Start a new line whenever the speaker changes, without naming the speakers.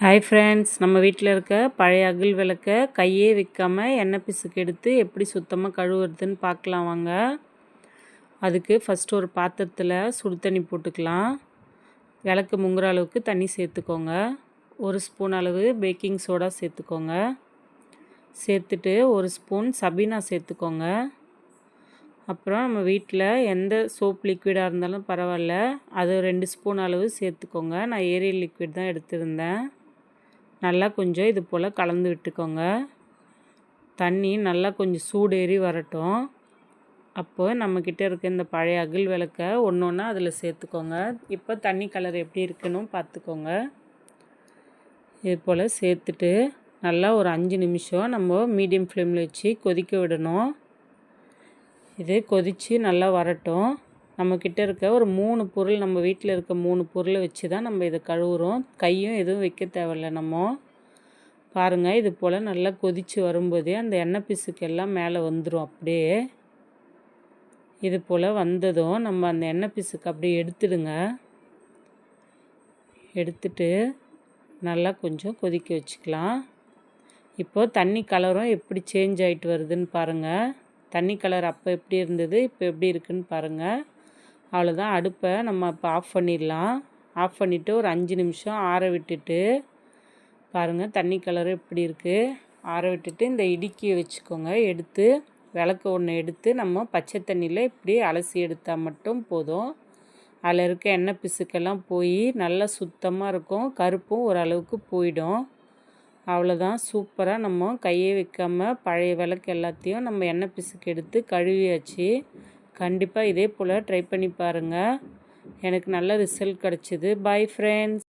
Hi friends நம்ம வீட்டில் இருக்க பழைய அகில் விளக்க கையே வைக்காமல் எண்ணெய் பிசுக்கு எடுத்து எப்படி சுத்தமாக கழுவுறதுன்னு பார்க்கலாம் வாங்க. அதுக்கு ஃபஸ்ட்டு ஒரு பாத்திரத்தில் சுடு தண்ணி போட்டுக்கலாம். விளக்கு முங்குற அளவுக்கு தண்ணி சேர்த்துக்கோங்க. ஒரு ஸ்பூன் அளவு பேக்கிங் சோடா சேர்த்துக்கோங்க. சேர்த்துட்டு ஒரு ஸ்பூன் சபீனா சேர்த்துக்கோங்க. அப்புறம் நம்ம வீட்டில் எந்த சோப் லிக்விடாக இருந்தாலும் பரவாயில்ல. அது ரெண்டு ஸ்பூன் அளவு சேர்த்துக்கோங்க. நான் ஏரியல் லிக்விட் தான் எடுத்திருந்தேன். நல்லா கொஞ்சம் இது போல் கலந்து விட்டுக்கோங்க. தண்ணி நல்லா கொஞ்சம் சூடேறி வரட்டும். அப்போ நம்மக்கிட்ட இருக்க இந்த பழைய அகில் விளக்க ஒன்று ஒன்றா அதில் சேர்த்துக்கோங்க. இப்போ தண்ணி கலர் எப்படி இருக்குன்னு பார்த்துக்கோங்க இது போல் சேர்த்துட்டு நல்லா ஒரு அஞ்சு நிமிஷம் நம்ம மீடியம் ஃப்ளேமில் வச்சு கொதிக்க விடணும். இது கொதித்து நல்லா வரட்டும். நம்மக்கிட்ட இருக்க ஒரு மூணு பொருள் நம்ம வீட்டில் இருக்க மூணு பொருளை வச்சு தான் நம்ம இதை கழுவுறோம். கையும் எதுவும் வைக்க தேவையில்ல நம்ம. பாருங்கள் இது போல் நல்லா கொதித்து வரும்போதே அந்த எண்ணெய் பிசுக்கெல்லாம் மேலே வந்துடும் அப்படியே. இது போல் வந்ததும் நம்ம அந்த எண்ணெய் பிசுக்கு அப்படியே எடுத்துடுங்க. எடுத்துட்டு நல்லா கொஞ்சம் கொதிக்க வச்சுக்கலாம். இப்போது தண்ணி கலரும் எப்படி சேஞ்ச் ஆகிட்டு வருதுன்னு பாருங்கள் தண்ணி கலர் அப்போ எப்படி இருந்தது இப்போ எப்படி இருக்குதுன்னு பாருங்கள் அவ்வளோதான் அடுப்பை நம்ம இப்போ ஆஃப் பண்ணிடலாம். ஆஃப் பண்ணிவிட்டு ஒரு அஞ்சு நிமிஷம் ஆற விட்டுட்டு பாருங்கள் தண்ணி கலர் எப்படி இருக்குது ஆற விட்டுட்டு இந்த இடுக்கியை வச்சுக்கோங்க. எடுத்து விளக்கு ஒன்று எடுத்து நம்ம பச்சை தண்ணியில் இப்படி அலசி எடுத்தால் மட்டும் போதும். அதில் இருக்க எண்ணெய் பிசுக்கெல்லாம் போய் நல்லா சுத்தமாக இருக்கும். கருப்பும் ஓரளவுக்கு போயிடும். அவ்வளோதான் சூப்பராக நம்ம கையே வைக்காமல் பழைய விளக்கு எல்லாத்தையும் நம்ம எண்ணெய் பிசுக்கு எடுத்து கழுவியாச்சு. கண்டிப்பாக இதே போல் ட்ரை பண்ணி பாருங்கள் எனக்கு நல்ல ரிசல்ட் கிடச்சிது. Bye friends